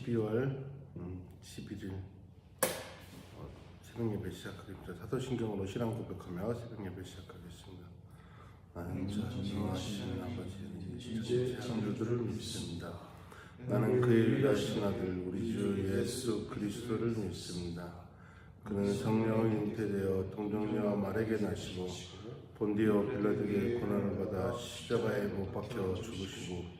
12월 음, 11일 어, 새벽 예배 시작하겠습니다. 사도신경으로 신앙 고백하며 새벽 예배 시작하겠습니다. 나는 전능하신 아버지 이제 창조주를 믿습니다. 나는 그의 위하신 아들 우리 주 예수 그리스도를 믿습니다. 그는 성령을 잉태되어 동정녀와 말에게 나시고 본디오 빌라드의 고난을 받아 십자가에 못 박혀 죽으시고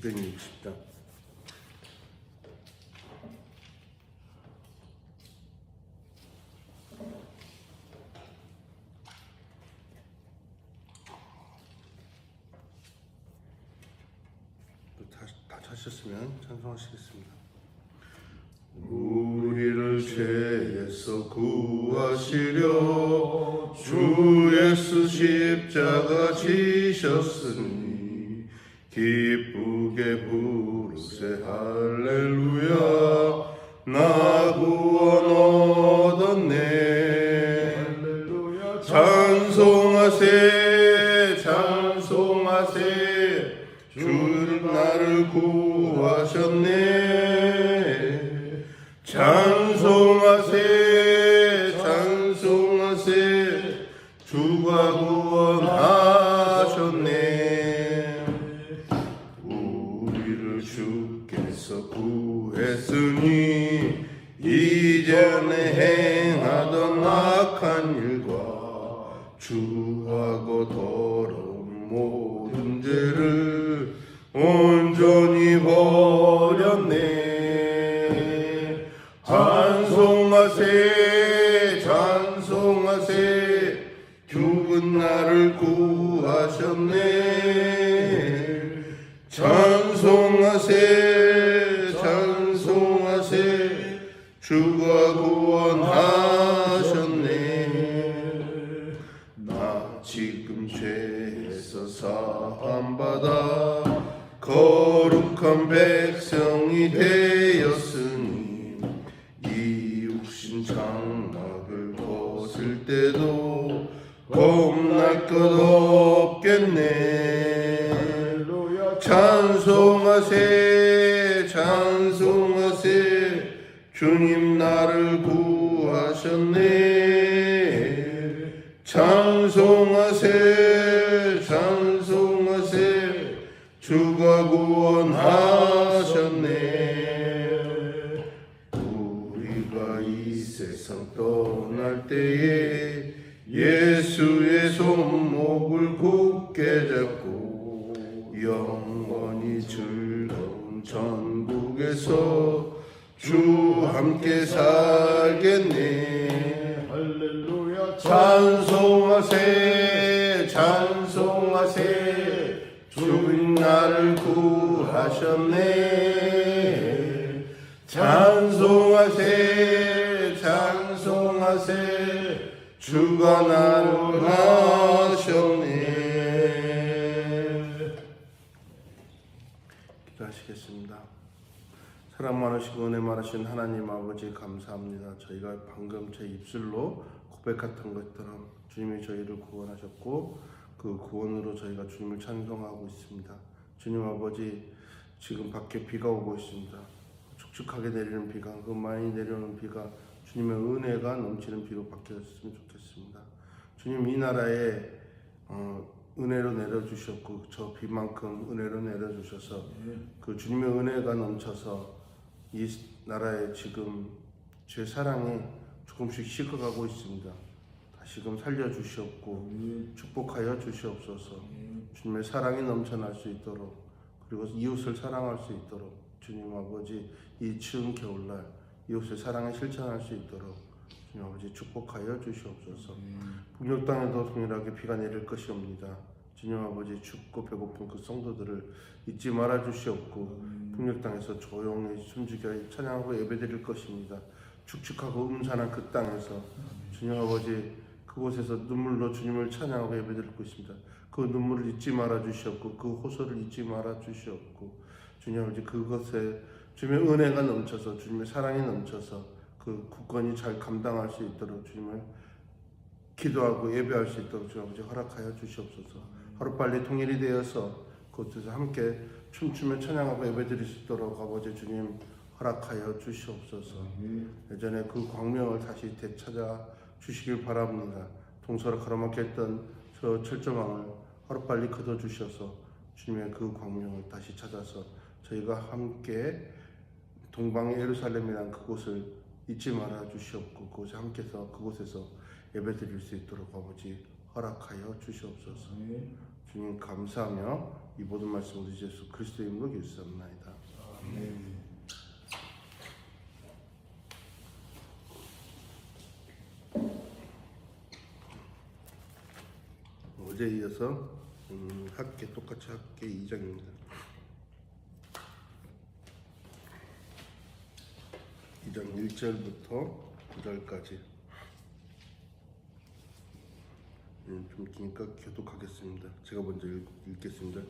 260장 다, 다 차셨으면 찬송하시겠습니다. 우리를 죄에서 구하시려 주 예수 십자가 지셨으니 기쁘게 부르세. 할렐루야. 나 구원 얻었네. 찬송하세. 찬송하세. 주는 나를 구하셨네 버렸네. 찬송하세 찬송하세. 죽은 나를 구하셨네. 찬송하세 찬송하세. 주가 구원하 거룩한 백성이 되었으니 이 육신 장막을 벗을 때도 겁날 것 없겠네. 찬송하세 찬송하세. 주님 나를 구하셨네. 찬 주 찬송하세 찬송하세 주가 나를 하셨네 기도하시겠습니다 사랑 많으시고 은혜 많으신 하나님 아버지 감사합니다. 저희가 방금 제 입술로 고백했던 것처럼 주님이 저희를 구원하셨고 그 구원으로 저희가 주님을 찬송하고 있습니다. 주님 아버지 지금 밖에 비가 오고 있습니다. 축축하게 내리는 비가 그 많이 내려오는 비가 주님의 은혜가 넘치는 비로 바뀌었으면 좋겠습니다. 주님 이 나라에 어, 은혜로 내려주셨고 저 비만큼 은혜로 내려주셔서 그 주님의 은혜가 넘쳐서 이 나라에 지금 제 사랑이 조금씩 식어가고 있습니다. 다시금 살려주시옵고 축복하여 주시옵소서. 주님의 사랑이 넘쳐날 수 있도록 그리고 이웃을 사랑할 수 있도록 주님 아버지 이 추운 겨울날 이웃의 사랑을 실천할 수 있도록 주님 아버지 축복하여 주시옵소서. 북녘 땅에도 동일하게 비가 내릴 것이옵니다. 주님 아버지 춥고 배고픈 그 성도들을 잊지 말아 주시옵고 풍력당에서 조용히 숨죽여 찬양하고 예배드릴 것입니다. 축축하고 음산한 그 땅에서 주님 아버지 그곳에서 눈물로 주님을 찬양하고 예배드릴 것입니다. 그 눈물을 잊지 말아 주시옵고 그 호소를 잊지 말아 주시옵고 주님 아버지 그것에 주님의 은혜가 넘쳐서 주님의 사랑이 넘쳐서 그 국권이 잘 감당할 수 있도록 주님을 기도하고 예배할 수 있도록 주님 아버지 허락하여 주시옵소서. 하루빨리 통일이 되어서 그곳에서 함께 춤추며 찬양하고 예배드릴 수 있도록 아버지 주님 허락하여 주시옵소서. 예전에 그 광명을 다시 되찾아 주시길 바랍니다. 동서로 가로막혀 있던 저 철조망을 하루빨리 걷어 주셔서 주님의 그 광명을 다시 찾아서 저희가 함께 동방의 예루살렘이란 그곳을 잊지 말아 주시옵고 그곳에 함께서 그곳에서 예배 드릴 수 있도록 아버지 허락하여 주시옵소서. 주님 감사하며 이 모든 말씀을 우리 예수 그리스도의 이름으로 기도합나이다. 어제 이어서 음, 학계 똑같이 학계 2장입니다. 2장 1절부터 9절까지 음, 좀 기니까 교독하겠습니다. 제가 먼저 읽, 읽겠습니다.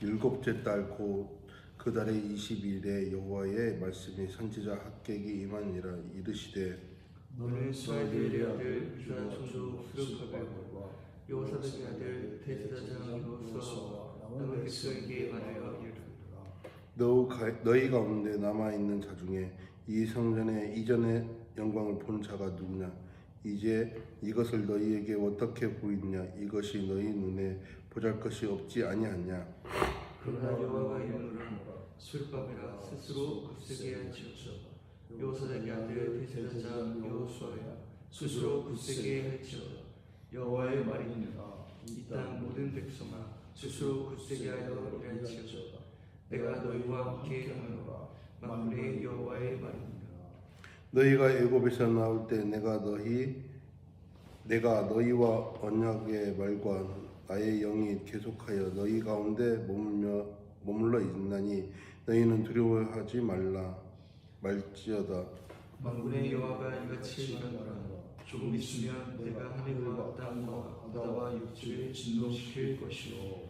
일곱째 달 곧 그 달의 20일에 여호와의 말씀이 선지자 학객이 임하니라 이르시되 너는 이스라엘의 아들 유다 총독 수르바벨과 여호사닥의 아들 대제사장 여호수아와 남은 백성에게 말하여 이르라 너희 가운데 남아 있는 자 중에 이 성전의 이전의 영광을 본 자가 누구냐? 이제 이것을 너희에게 어떻게 보이냐? 이것이 너희 눈에 보잘 것이 없지 아니하냐? 그러나 여호와가 이르노라 수르바벨아 스스로 굳세게 할지어다 여호사닥의 아들 대제사장 여호수아야 스스로 굳세게 할지어다 여호와의 말이니라 이 땅 모든 백성아 스스로 굳세게 하여 일할지어다 내가 너희와 함께 하노라. 만군의 여호와의 말이니라 너희가 애굽에서 나올 때 내가 너희 내가 너희와 언약의 말과 나의 영이 계속하여 너희 가운데 머물며 머물러 있나니 너희는 두려워하지 말라 말지어다. 만군의 여호와가 이같이 말하노라. 조금 있으면 내가 하늘과 땅과 바다와 육지를 진동시킬 것이요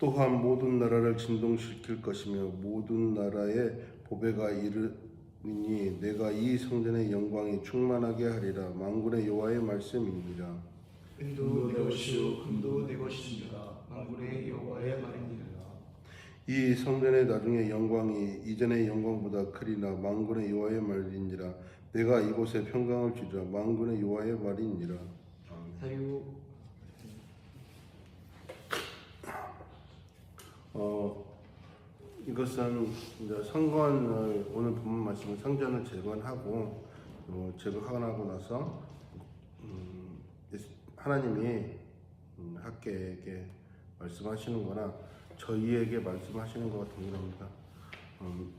또한 모든 나라를 진동시킬 것이며 모든 나라의 보배가 이르니 내가 이 성전의 영광이 충만하게 하리라. 만군의 여호와의 말씀이니라 은도 내 것이요 금도 내 것이니라. 만군의 여호와의 말이니라 이 성전의 나중에 영광이 이전의 영광보다 크리나 만군의 여호와의 말이니라. 내가 이곳에 평강을 주리라 만군의 여호와의 말이니라. 사유 어 이것은 이제 성관을 오늘 본문 말씀은 성전을 재건하고 어, 재건하고 나서 음, 하나님이 음, 학계에게 말씀하시는 거나 저희에게 말씀하시는 것과 동일합니다. 음,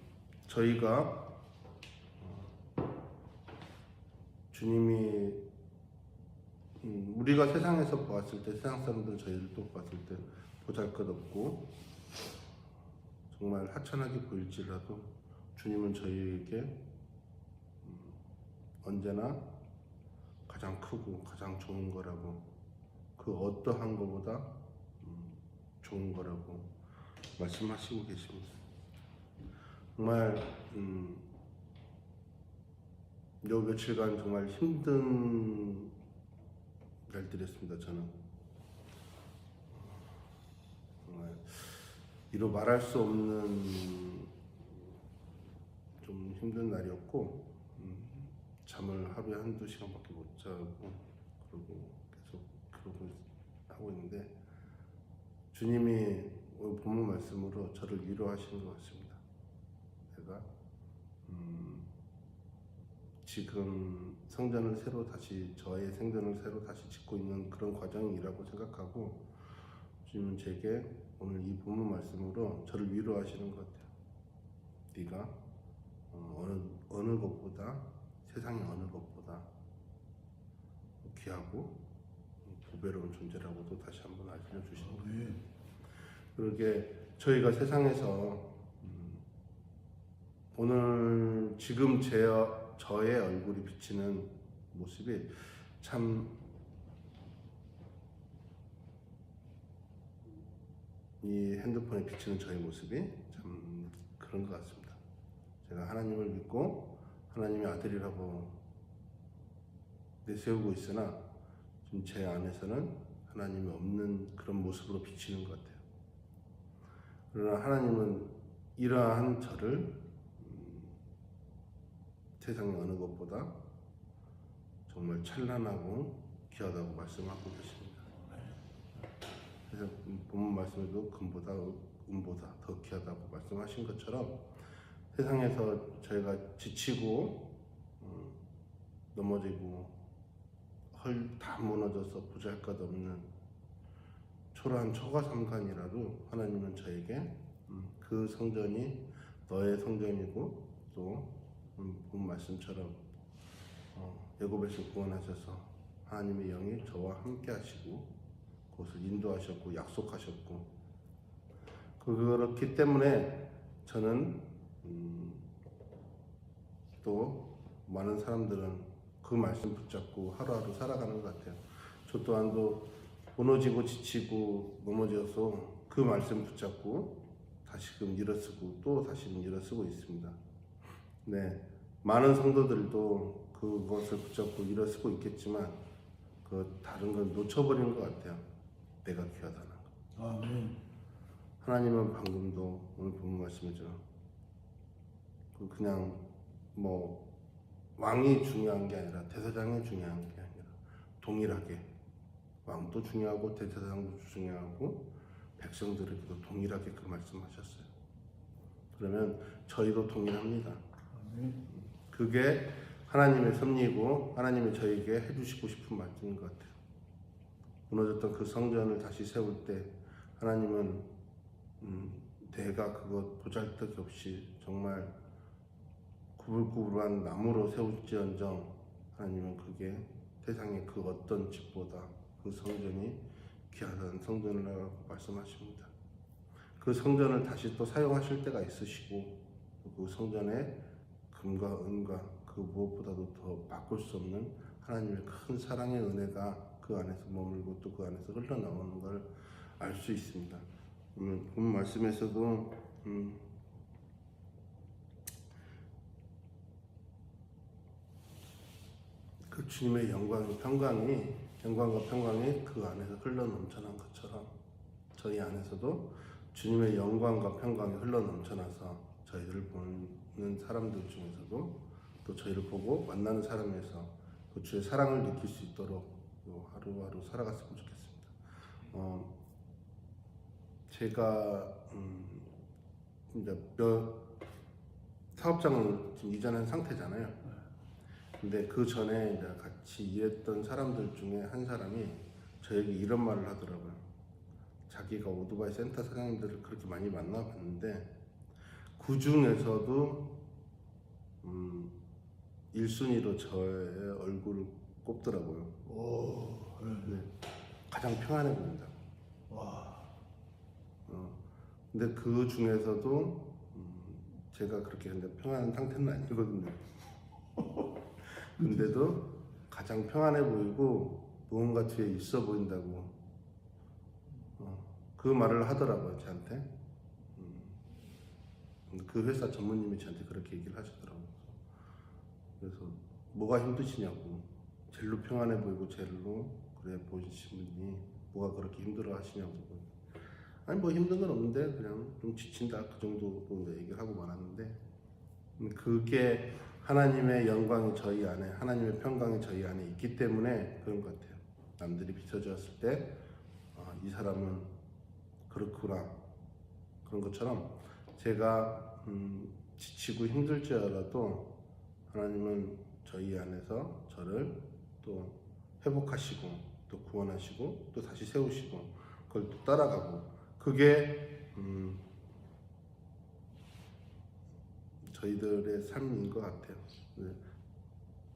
저희가 어, 주님이 음, 우리가 세상에서 보았을 때 세상 사람들은 저희를 또 봤을 때 보잘 것 없고 정말 하찮하게 보일지라도 주님은 저희에게 음, 언제나 가장 크고 가장 좋은 거라고 그 어떠한 것보다 음, 좋은 거라고 말씀하시고 계십니다. 정말 음, 요 며칠간 정말 힘든 날들이었습니다. 저는 정말 이로 말할 수 없는 좀 힘든 날이었고 음, 잠을 하루에 한두 시간밖에 못 자고 그러고 계속 그러고 하고 있는데 주님이 오늘 본문 말씀으로 저를 위로하시는 것 같습니다. 제가 음, 지금 성전을 새로 다시 저의 생전을 새로 다시 짓고 있는 그런 과정이라고 생각하고 주님은 제게 오늘 이 본문 말씀으로 저를 위로하시는 것 같아요. 네가 어, 어느 어느 것보다 세상의 어느 것보다 귀하고 보배로운 존재라고도 다시 한번 알려주시는 거예요. 그렇게 저희가 세상에서 음, 오늘 지금 제 저의 얼굴이 비치는 모습이 참 이 핸드폰에 비치는 저의 모습이 참 그런 것 같습니다. 제가 하나님을 믿고 하나님의 아들이라고 내세우고 있으나 지금 제 안에서는 하나님이 없는 그런 모습으로 비치는 것 같아요. 그러나 하나님은 이러한 저를 음, 세상의 어느 것보다 정말 찬란하고 귀하다고 말씀하고 계십니다. 그래서 본 말씀에도 금보다 은보다 더 귀하다고 말씀하신 것처럼 세상에서 저희가 지치고 음, 넘어지고 헐 다 무너져서 보잘것 없는 초라한 초가삼간이라도 하나님은 저에게 음, 그 성전이 너의 성전이고 또 음, 본 말씀처럼 어, 애굽에서 구원하셔서 하나님의 영이 저와 함께 하시고 그것을 인도하셨고 약속하셨고 그렇기 때문에 저는 음, 또 많은 사람들은 그 말씀 붙잡고 하루하루 살아가는 것 같아요. 저 또한도 무너지고 지치고 넘어져서 그 말씀 붙잡고 다시금 일어서고 또 다시금 일어서고 있습니다. 네, 많은 성도들도 그것을 붙잡고 일어서고 있겠지만 그 다른 건 놓쳐버리는 것 같아요. 내가 귀하다는 거. 아멘. 하나님은 방금도 오늘 본 말씀이죠. 그 그냥 뭐 왕이 중요한 게 아니라 대사장이 중요한 게 아니라 동일하게 왕도 중요하고 대사장도 중요하고 백성들에게도 동일하게 그 말씀하셨어요. 그러면 저희도 동일합니다. 그게 하나님의 섭리고 하나님이 저에게 해주시고 싶은 말씀인 것 같아요. 무너졌던 그 성전을 다시 세울 때 하나님은 음, 내가 그것 보잘것 없이 정말 구불구불한 나무로 세울지언정 하나님은 그게 세상의 그 어떤 집보다 그 성전이 귀하다는 성전이라고 말씀하십니다. 그 성전을 다시 또 사용하실 때가 있으시고 그 성전에 금과 은과 그 무엇보다도 더 바꿀 수 없는 하나님의 큰 사랑의 은혜가 그 안에서 머물고 또 그 안에서 흘러나오는 걸 알 수 있습니다. 본 말씀에서도 음, 그 주님의 영광, 평강이 영광과 평강이 그 안에서 흘러 넘쳐난 것처럼 저희 안에서도 주님의 영광과 평강이 흘러 넘쳐나서 저희들을 보는 사람들 중에서도 또 저희를 보고 만나는 사람에서 그 주의 사랑을 느낄 수 있도록 또 하루하루 살아갔으면 좋겠습니다. 어, 제가 음, 이제 몇 사업장을 지금 이전한 상태잖아요. 근데 그 전에 이제 같이 일했던 사람들 중에 한 사람이 저에게 이런 말을 하더라고요. 자기가 오토바이 센터 사장님들을 그렇게 많이 만나봤는데 그 중에서도 음, 1순위로 저의 얼굴을 꼽더라고요. 오. 네. 네, 가장 평안해 보인다. 와. 어, 근데 그 중에서도 음, 제가 그렇게 근데 평안한 상태는 아니거든요. 근데도 가장 평안해 보이고 무언가 뒤에 있어 보인다고 어, 그 말을 하더라고요 저한테. 음, 그 회사 전무님이 저한테 그렇게 얘기를 하시더라고요. 그래서 뭐가 힘드시냐고 젤로 평안해 보이고 젤로 그래 보이신 분이 뭐가 그렇게 힘들어 하시냐고. 아니 뭐 힘든 건 없는데 그냥 좀 지친다 그 이제 얘기를 하고 말았는데. 음, 그게 하나님의 영광이 저희 안에 하나님의 평강이 저희 안에 있기 때문에 그런 것 같아요. 남들이 비춰졌을 때이 사람은 그렇구나. 그런 것처럼 제가 음, 지치고 힘들지라도 하나님은 저희 안에서 저를 또 회복하시고 또 구원하시고 또 다시 세우시고 그걸 또 따라가고 그게 음, 저희들의 삶인 것 같아요. 네.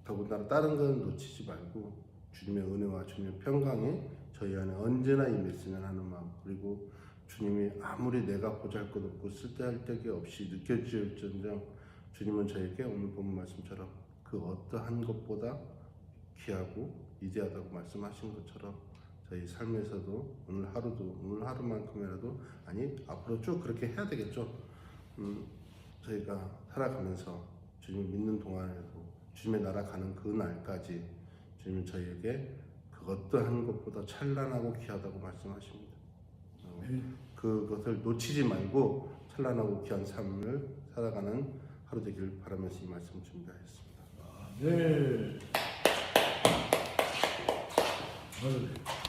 더군다나 다른 건 놓치지 말고 주님의 은혜와 주님의 평강이 저희 안에 언제나 임했으면 하는 마음 그리고 주님이 아무리 내가 보잘것없고 쓸데할 데가 없이 느껴질전정 주님은 저에게 오늘 본 말씀처럼 그 어떠한 것보다 귀하고 위대하다고 말씀하신 것처럼 저희 삶에서도 오늘 하루도 오늘 하루만큼이라도 아니 앞으로 쭉 그렇게 해야 되겠죠. 음, 저희가 살아가면서 주님 믿는 동안에도 주님의 나라 가는 그 날까지 주님은 저희에게 그 어떠한 것보다 찬란하고 귀하다고 말씀하십니다. 어, 그것을 놓치지 말고 찬란하고 귀한 삶을 살아가는 하루 되길 바라면서 이 말씀 준비하였습니다. 네. 아멘.